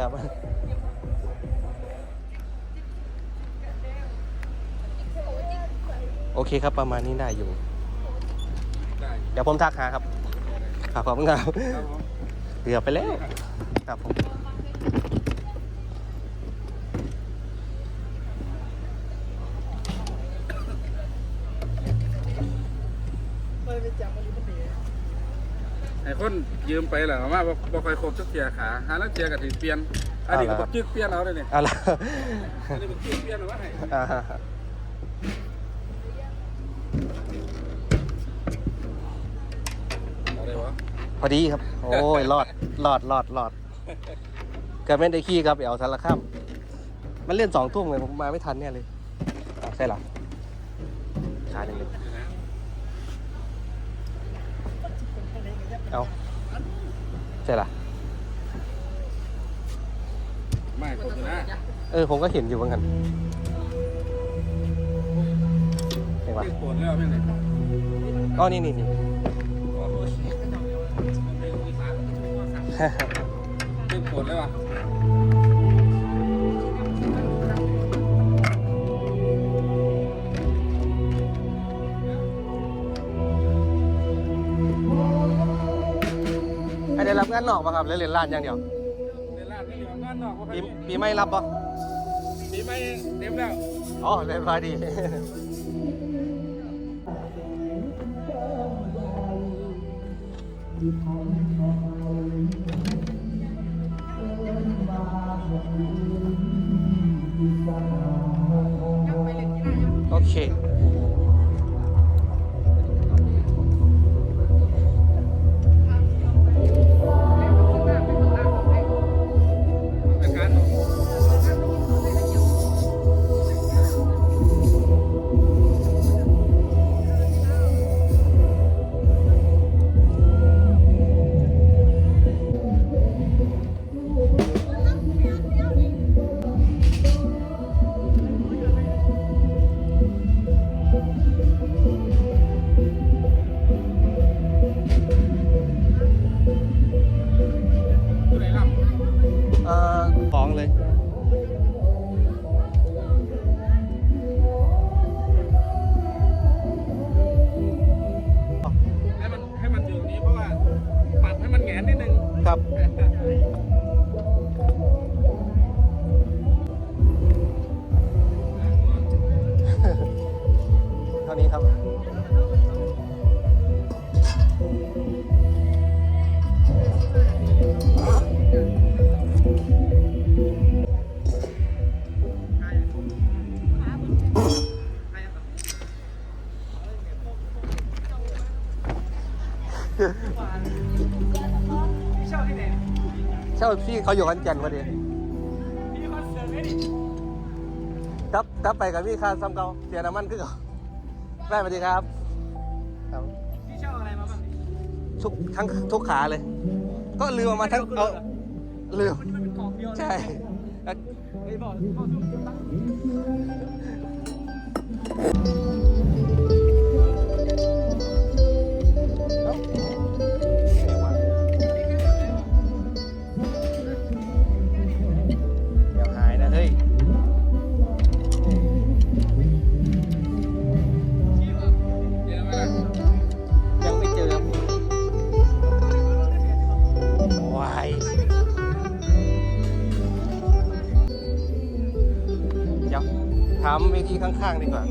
ครับ โอเคครับประมาณนี้ได้อยู่ เดี๋ยวผมทักหาครับขอบคุณครับครับผมเกือบไปแล้วครับผมไอ้คนยืมไปแหละว่าบ่บ่ค่อยครบจักเทียขาหาแล้วเทียกับถึงเปลี่ยน อันนี้ก็บ่จึกเปลี่ยนเอาเลยนี่เอาละอันนี้บ่จึกเปลี่ยนเอาไว้ให้อ่าฮะเอาได้วะพอดีครับ โอ้ยรอดรอดรอดรอดเกิดไม่ได้ขี้ครับไปเอาสารข้ามมันเล่นสองทุ่มเลยผมมาไม่ทันเนี่ยเลยอะใช่เหรอขาหนึ่งเลย เอาใช่เหรอไม่ครบอยู่นะเออ ผมก็เห็นอยู่เหมือนกันเห็นปะเรียกปวดแล้วแม่งนี่อ๋อนี่นี่นี่เรียกปวดแล้วอะ ได้รับงานนอกป่ะครับหรือเรียนร้านอย่างเดียวในร้านนี่อยู่งานนอกบ่ค่อปียมีปีไม่รับป่ะปีใหม่เต็มแล้วอ๋อเรียบร้อยดี โอเค ครับ เท่านี้ครับ เช่าพี่เขาอยู่ขอนแก่นพอดีพี่คอนเสิร์ตไหมดิครับครับไปกับพี่ค่าซ้ำเก่าเสียน้ำมันคือเก่าแม่สวัสดีครับครับพี่เช่าอะไรมาบ้างทุกทั้งทุกขาเลย ก็ลืมเอามาทั้งเอาลืมมันเป็นกล่องเดียวใช่ไม่บอกเข้าสู่ตั้ง วายเดี๋ยวถามเวทีข้างๆดีกว่า